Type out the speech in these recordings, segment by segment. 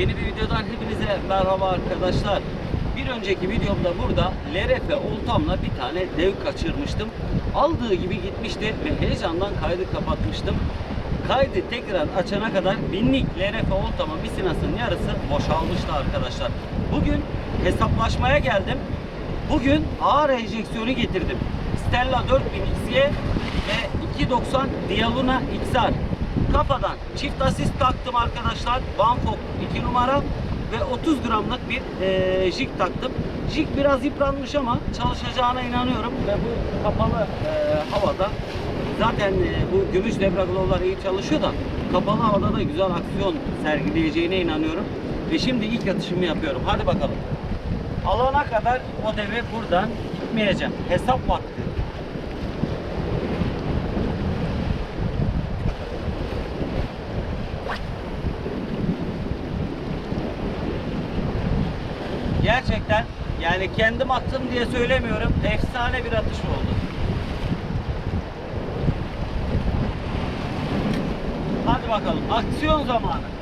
Yeni bir videodan hepinize merhaba arkadaşlar. Bir önceki videomda burada LRF oltamla bir tane dev kaçırmıştım. Aldığı gibi gitmişti ve heyecandan kaydı kapatmıştım. Kaydı tekrar açana kadar binlik LRF oltama misinasının yarısı boşalmıştı arkadaşlar. Bugün hesaplaşmaya geldim. Bugün ağır enjeksiyonu getirdim. Stella 4000 XY ve 290 Dialuna XR. Kafadan çift asist taktım arkadaşlar. Vanfok 2 numara ve 30 gramlık bir eee jig taktım. Jig biraz yıpranmış ama çalışacağına inanıyorum ve bu kapalı eee, havada zaten eee, bu gümüş debraglovlar iyi çalışıyor da kapalı havada da güzel aksiyon sergileyeceğine inanıyorum. Ve şimdi ilk atışımı yapıyorum. Hadi bakalım. Alana kadar o devi buradan gitmeyeceğim. Hesap vakti. Gerçekten yani kendim attım diye söylemiyorum. Efsane bir atış oldu. Hadi bakalım. Aksiyon zamanı.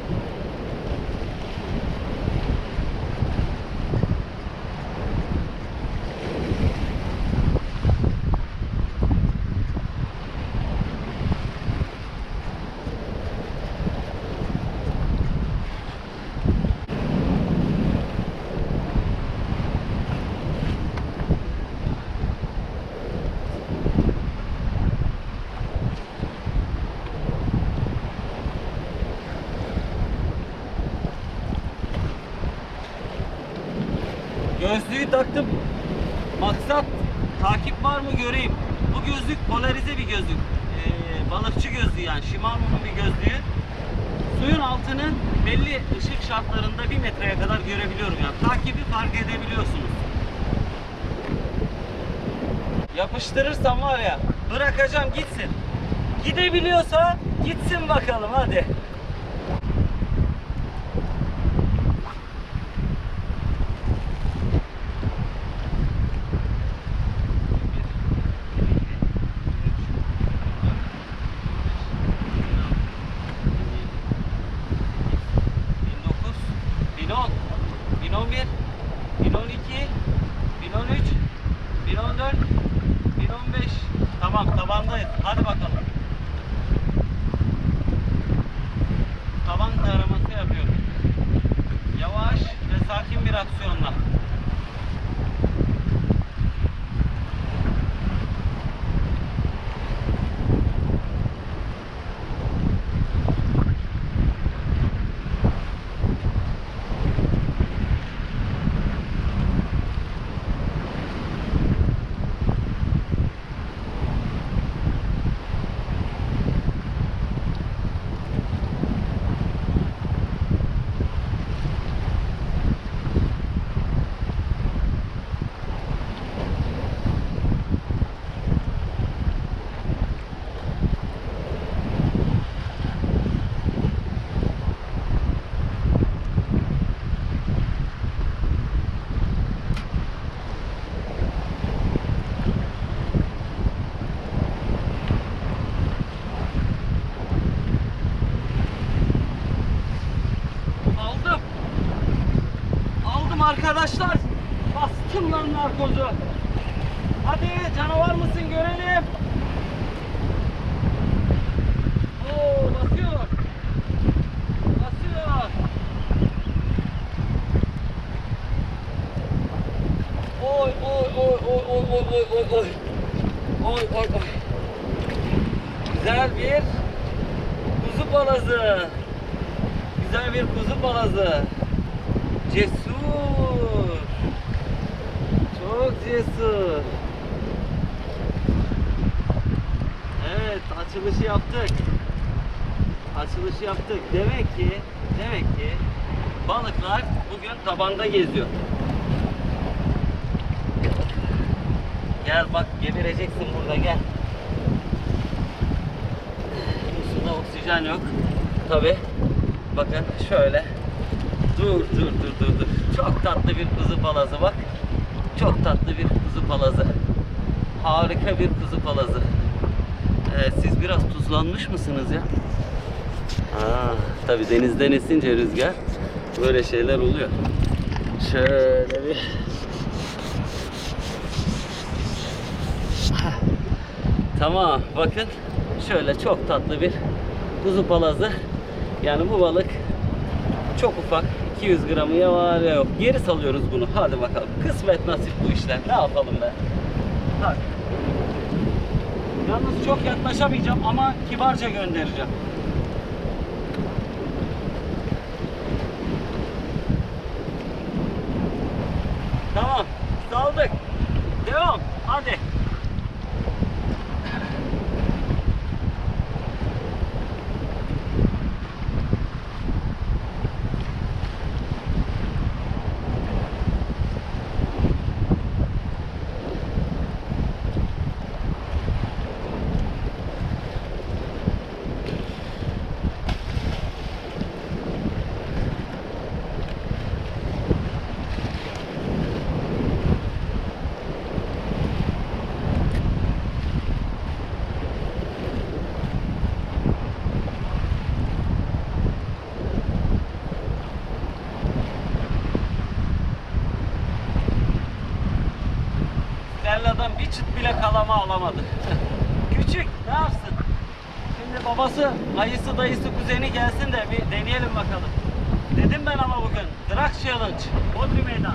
Gözlüğü taktım. Maksat takip var mı göreyim. Bu gözlük polarize bir gözlük. Ee, balıkçı gözlüğü yani Shimano'nun bir gözlüğü. Suyun altının belli ışık şartlarında bir metreye kadar görebiliyorum yani. Takibi fark edebiliyorsunuz. Yapıştırırsam var ya bırakacağım gitsin. Gidebiliyorsa gitsin bakalım hadi. Tamam tabandayız. Hadi bakalım. Taban taraması yapıyorum. Yavaş ve sakin bir aksiyonla. Aldım. Aldım arkadaşlar. Bastım lan narkozu. Hadi canavar mısın görelim. Oo basıyor. Basıyor. Oy oy oy oy oy oy oy oy oy. Oy oy oy. Güzel bir kuzu balazı. Güzel bir kuzu balazı. Cesur. Çok cesur. Evet, açılışı yaptık. Açılışı yaptık. Demek ki, demek ki balıklar bugün tabanda geziyor. Gel bak gemireceksin burada gel. Bu suda oksijen yok. Tabi. Bakın şöyle. Dur dur dur dur dur. Çok tatlı bir kuzu palazı bak. Çok tatlı bir kuzu palazı. Harika bir kuzu palazı. Evet, siz biraz tuzlanmış mısınız ya? Aa, tabii denizden esince rüzgar Böyle şeyler oluyor. Şöyle bir Tamam bakın şöyle çok tatlı bir kuzu palazı. Yani bu balık çok ufak 200 gramı ya var ya yok. Geri salıyoruz bunu. Hadi bakalım. Kısmet nasip bu işler. Ne yapalım be? Hadi. Yalnız çok yaklaşamayacağım ama kibarca göndereceğim. Tamam. Saldık. Devam. Hadi. Bir çıt bile kalama alamadı. Küçük ne yapsın? Şimdi babası, ayısı, dayısı, kuzeni gelsin de bir deneyelim bakalım. Dedim ben ama bugün. Drag Challenge. Bodrum meydan.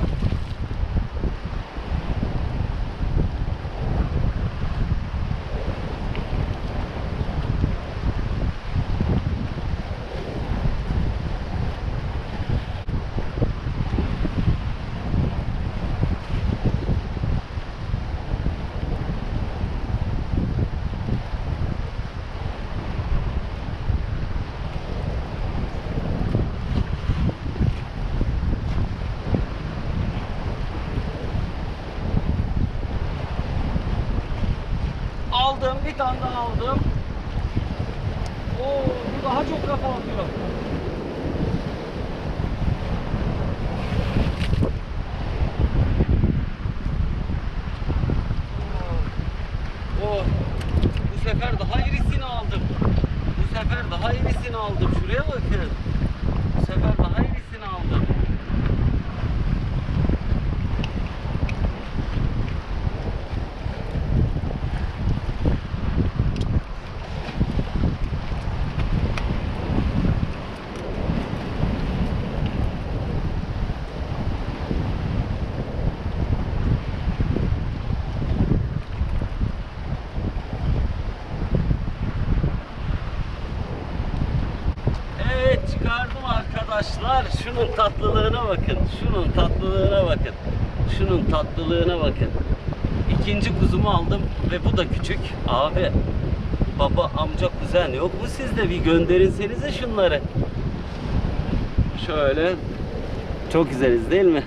Aldım, bir tane daha aldım. Oo, bu daha çok kafa atıyor. Oo, bu sefer daha irisini aldım. Bu sefer daha irisini aldım. Şuraya bakın. Bu sefer daha irisini aldım. Evet çıkardım arkadaşlar. Şunun tatlılığına bakın. Şunun tatlılığına bakın. Şunun tatlılığına bakın. İkinci kuzumu aldım ve bu da küçük. Abi baba amca kuzen yok mu sizde bir gönderinsenize şunları. Şöyle çok güzeliz değil mi?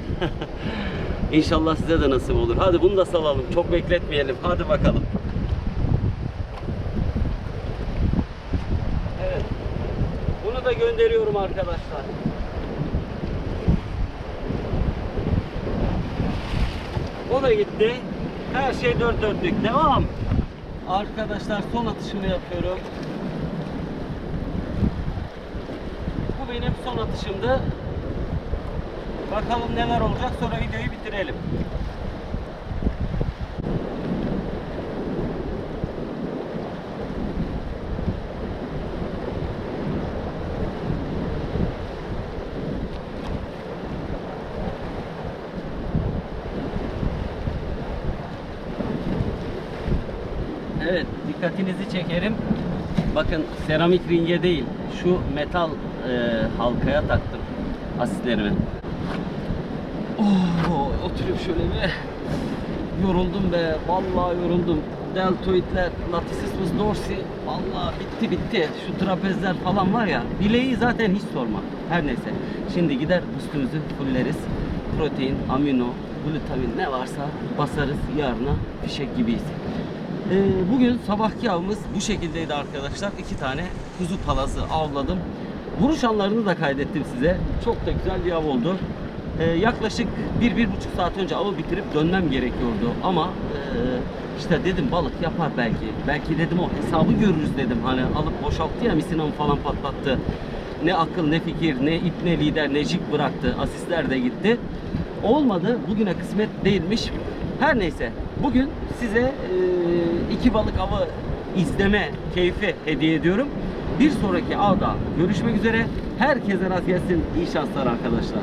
İnşallah size de nasip olur. Hadi bunu da salalım. Çok bekletmeyelim. Hadi bakalım. Evet. Bunu da gönderiyorum arkadaşlar. O da gitti. Her şey dört dörtlük. Devam. Arkadaşlar son atışımı yapıyorum. Bu benim son atışımdı. Bakalım neler olacak sonra videoyu bitirelim. Evet, dikkatinizi çekerim. Bakın seramik ringe değil, şu metal e, halkaya taktım asitlerimi. Oh, oturup şöyle bir yoruldum be, vallahi yoruldum. Deltoidler, latissimus dorsi, vallahi bitti bitti. Şu trapezler falan var ya, bileği zaten hiç sorma. Her neyse, şimdi gider üstümüzü fulleriz. Protein, amino, glutamin ne varsa basarız yarına fişek gibiyiz. Ee, bugün sabahki avımız bu şekildeydi arkadaşlar. İki tane kuzu palazı avladım. Vuruş anlarını da kaydettim size. Çok da güzel bir av oldu. Ee, yaklaşık bir, bir buçuk saat önce avı bitirip dönmem gerekiyordu. Ama e, işte dedim balık yapar belki. Belki dedim o hesabı görürüz dedim. Hani alıp boşalttı ya misinamı falan patlattı. ne akıl ne fikir ne ip ne lider ne jig bıraktı. Asistler de gitti. Olmadı. Bugüne kısmet değilmiş. Her neyse. Bugün size e, iki balık avı izleme keyfi hediye ediyorum. Bir sonraki avda görüşmek üzere. Herkese rast gelsin. İyi şanslar arkadaşlar.